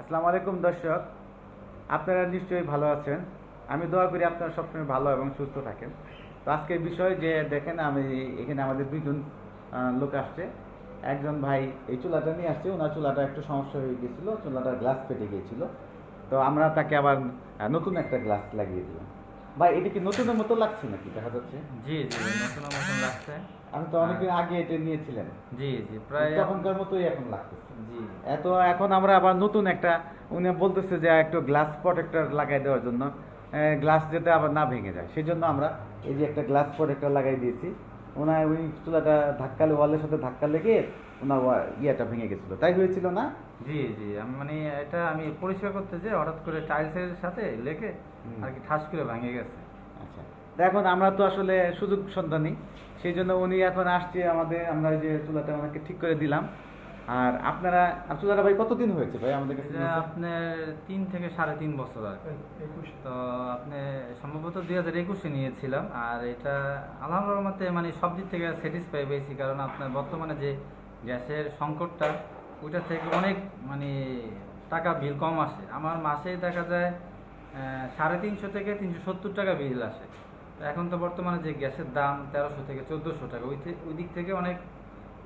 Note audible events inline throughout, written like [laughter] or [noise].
আসসালামু আলাইকুম দর্শক, আপনারা নিশ্চয়ই ভালো আছেন। আমি দোয়া করি আপনারা সবসময় ভালো এবং সুস্থ থাকেন। তো আজকের বিষয় যে দেখেন আমি এখানে আমাদের দুইজন লোক আসছে। একজন ভাই এই চুলাটা নিয়ে আসছে, ওনার চুলাটা একটু সমস্যা হয়ে গিয়েছিল চুলাটার গ্লাস ফেটে গিয়েছিল। তো আমরা তাকে আবার নতুন একটা গ্লাস লাগিয়ে দিলাম। ভাই এটা কি নতুনের মতো লাগছে নাকি? দেখা যাচ্ছে। জি জি নতুন মতন লাগছে। আমি তো অনেকদিন আগে এটা নিয়েছিলেন জি জি প্রায় তখনকার মতোই এখন লাগতেছে। জি। এত এখন আমরা আবার নতুন একটা উনি বলতেছে যে একটু গ্লাস প্রোটেক্টর লাগাই দেওয়ার জন্য। গ্লাস যাতে আবার না ভেঙে যায়। সেই জন্য আমরা এই যে একটা গ্লাস প্রোটেক্টর লাগাই দিয়েছি। ওনার ওই চুলাটা ধাক্কালে ওয়ালের সাথে ধাক্কা লেগে ওনার ইয়েটা ভেঙে গেছিল। তাই হয়েছিল না? জি জি। মানে এটা আমি পরিষ্কার করতে যে হঠাৎ করে টাইলসের সাথে লেগে আর কি ঠাস করে ভেঙে গেছে। আচ্ছা। এখন আমরা তো আসলে সুযোগ সন্ধানী সেই জন্য উনি এখন আসছে আমাদের আমরা যে চুলাটা ওনাকে ঠিক করে দিলাম। আর আপনারা চুলাটা ভাই কতদিন হয়েছে ভাই আমাদের কাছে? আপনার তিন থেকে সাড়ে তিন বছর আর। তো আপনি সম্ভবত দুই হাজার একুশে নিয়েছিলাম আর এটা আল্লাহর মতে মানে সব দিক থেকে স্যাটিসফাই পেয়েছি কারণ আপনার বর্তমানে যে গ্যাসের সংকটটা ওইটা থেকে অনেক মানে টাকা বিল কম আসে আমার মাসে দেখা যায় সাড়ে তিনশো থেকে তিনশো সত্তর টাকা বিল আসে এখন তো বর্তমানে যে গ্যাসের দাম তেরোশো থেকে চোদ্দোশো টাকা ওই ওই দিক থেকে অনেক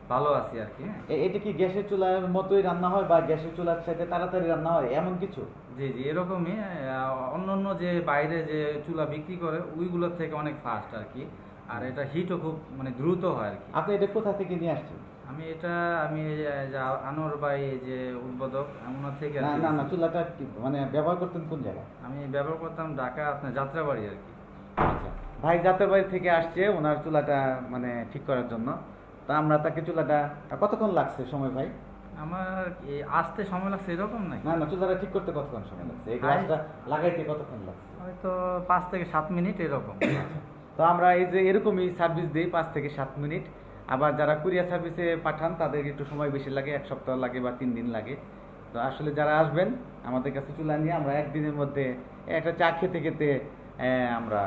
ভালো আছি আর কি হ্যাঁ। এটা কি গ্যাসের চুলার মতোই রান্না হয় বা গ্যাসের চুলার সাথে তাড়াতাড়ি রান্না হয়? এমন কিছু? জি জি এরকমই অন্য অন্য যে বাইরে যে চুলা বিক্রি করে ওইগুলোর থেকে অনেক ফাস্ট আর কি। আর এটা হিটও খুব মানে দ্রুত হয় আর কি। আপনি এটা কোথা থেকে নিয়ে আসছেন? আমি এটা আমি যে ভাই যে উদ্বোধক ওনার থেকে না না না চুলাটা মানে ব্যবহার করতেন কোন জায়গায়? আমি ব্যবহার করতাম ঢাকা আপনার যাত্রাবাড়ি আর কি। আচ্ছা। ভাই জাতের বাড়ি থেকে আসছে ওনার চুলাটা মানে ঠিক করার জন্য। তা আমরা তাকে চুলাটা কতক্ষণ লাগছে সময় ভাই? আমার আসতে সময় লাগছে এরকম নাকি? না না চুলাটা ঠিক করতে কতক্ষণ সময় লাগছে? এই গ্লাসটা লাগাইতে কতক্ষণ লাগছে? হয়তো পাঁচ থেকে সাত মিনিট এরকম। তো আমরা এই যে এরকমই সার্ভিস দিই পাঁচ থেকে সাত মিনিট। আবার যারা কুরিয়ার সার্ভিসে পাঠান তাদের একটু সময় বেশি লাগে এক সপ্তাহ লাগে বা তিন দিন লাগে। তো আসলে যারা আসবেন আমাদের কাছে চুলা নিয়ে আমরা একদিনের মধ্যে একটা চা খেতে খেতে আহ, আমরা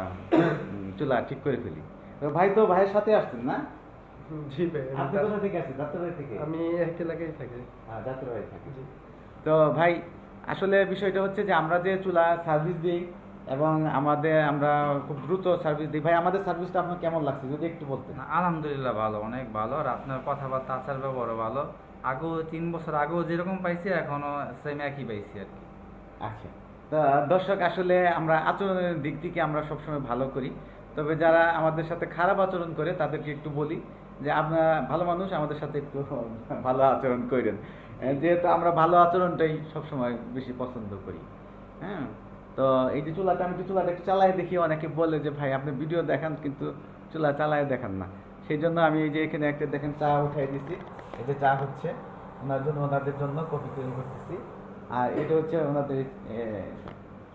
চুলা ঠিক করে ফেলি। তো ভাই তো ভাইয়ের সাথে আসছেন না? জি ভাই আপনি কোথা থেকে আসছেন যাত্রাবাড়ি থেকে? আমি এক এলাকায় থাকি। হ্যাঁ যাত্রাবাড়ি থেকে। তো ভাই আসলে বিষয়টা হচ্ছে যে আমরা যে চুলা সার্ভিস দিই এবং আমাদের আমরা খুব দ্রুত সার্ভিস দিই। ভাই আমাদের সার্ভিসটা আপনার কেমন লাগছে? যদি একটু বলতেন। আলহামদুলিল্লাহ ভালো অনেক ভালো। আর আপনার কথাবার্তা আচার ব্যবহারও ভালো। আগেও তিন বছর আগেও যেরকম পাইছি এখনও সেম একই পাইছি আর কি। আচ্ছা। তো দর্শক আসলে আমরা আচরণের দিক থেকে আমরা সবসময় ভালো করি। তবে যারা আমাদের সাথে খারাপ আচরণ করে, তাদেরকে একটু বলি যে আপনারা ভালো মানুষ, আমাদের সাথে একটু [laughs] ভালো আচরণ করেন। যেহেতু আমরা ভালো আচরণটাই সবসময় বেশি পছন্দ করি। হ্যাঁ? তো এই যে চুলাটা, আমি চুলাটা একটু চালাই দেখি, অনেকে বলে যে, ভাই, আপনি ভিডিও দেখান, কিন্তু চুলা চালায় দেখান না। সেই জন্য আমি এই যে এখানে একটা, দেখেন, চা উঠাই দিছি। এতে চা হচ্ছে, ওনার জন্য, ওনাদের জন্য কফি তৈরি করতেছি। আর এটা হচ্ছে ওনাদের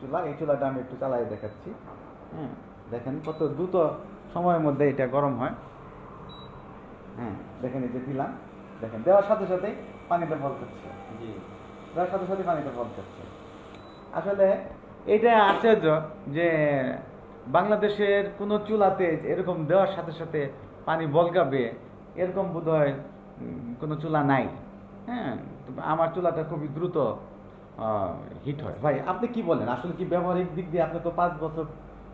চুলা। এই চুলাটা আমি একটু চালাই দেখাচ্ছি। হ্যাঁ? দেখেন কত দ্রুত সময়ের মধ্যে এটা গরম হয়। হ্যাঁ দেখেন এই যে দিলাম দেখেন দেওয়ার সাথে সাথে পানিটা বল করছে জি। দেওয়ার সাথে সাথে পানিটা বল করছে আসলে এটা আশ্চর্য যে বাংলাদেশের কোনো চুলাতে এরকম দেওয়ার সাথে সাথে পানি বলকাবে এরকম বোধ হয় কোনো চুলা নাই। হ্যাঁ আমার চুলাটা খুবই দ্রুত হিট হয়। ভাই আপনি কি বলেন? আসলে কি ব্যবহারিক দিক দিয়ে আপনি তো পাঁচ বছর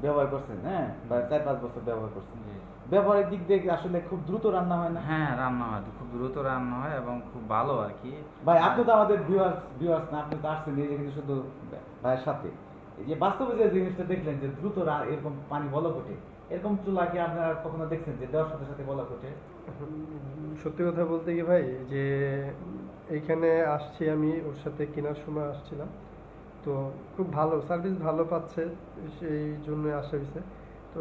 ব্যবহার করছেন হ্যাঁ? চার পাঁচ বছর ব্যবহার করছেন। জি। ব্যবহারিক দিক দিয়ে আসলে খুব দ্রুত রান্না হয় না? হ্যাঁ রান্না হয়। খুব দ্রুত রান্না হয় এবং খুব ভালো আর কি। ভাই আপনি তো আমাদের ভিউয়ার্স ভিউয়ার্স না আপনি তো আসছেন এই যে কিন্তু শুধু ভাইয়ের সাথে। এই যে বাস্তবে যে জিনিসটা দেখলেন যে দ্রুত এরকম পানি বলক ওঠে এরকম চুলা কি আপনারা কখনো দেখছেন যে দেওয়ার সাথে সাথে বলক ওঠে সত্যি কথা বলতে কি ভাই যে এইখানে আসছি আমি ওর সাথে কেনার সময় আসছিলাম। তো খুব ভালো সার্ভিস ভালো পাচ্ছে, সেই জন্য আসা হয়েছে। তো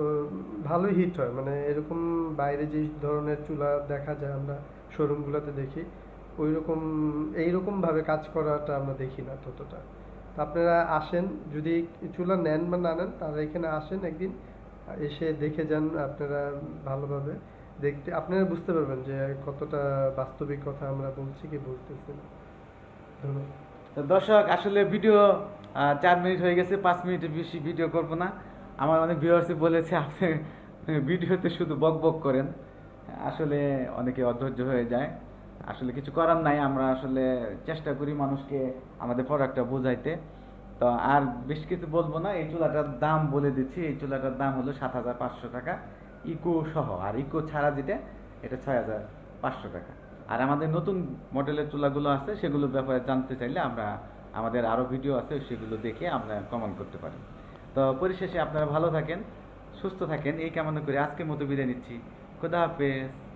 ভালোই হিট হয় মানে এরকম বাইরে যে ধরনের চুলা দেখা যায় আমরা শোরুমগুলোতে দেখি ওই রকম এইরকমভাবে কাজ করাটা আমরা দেখি না ততটা। আপনারা আসেন, যদি চুলা নেন বা না নেন, তারা এখানে আসেন একদিন, এসে দেখে যান আপনারা ভালোভাবে। দেখতে, আপনারা বুঝতে পারবেন যে কতটা বাস্তবিক কথা আমরা বলছি কি বলতেছি না। ধন্যবাদ। দর্শক, আসলে ভিডিও চার মিনিট হয়ে গেছে, পাঁচ মিনিটের বেশি ভিডিও করব না। আমার অনেক ভিউয়ার্সই বলেছে, আপনি ভিডিওতে শুধু বক বক করেন। আসলে অনেকে অধৈর্য হয়ে যায়। আসলে কিছু করার নাই, আমরা আসলে চেষ্টা করি মানুষকে, আমাদের প্রোডাক্টটা বোঝাইতে। তো আর বেশ কিছু বলব না, এই চুলাটার দাম বলে দিচ্ছি। এই চুলাটার দাম হলো সাত হাজার পাঁচশো টাকা। ইকো সহ, আর ইকো ছাড়া যেটা, এটা ছয় হাজার পাঁচশো টাকা। আর আমাদের নতুন মডেলের চুলাগুলো আছে, সেগুলোর ব্যাপারে জানতে চাইলে আমরা, আমাদের আরও ভিডিও আছে, সেগুলো দেখে আমরা কমেন্ট করতে পারি। তো পরিশেষে আপনারা ভালো থাকেন, সুস্থ থাকেন, এই কামনা করে আজকের মতো বিদায় নিচ্ছি। খোদা হাফেজ।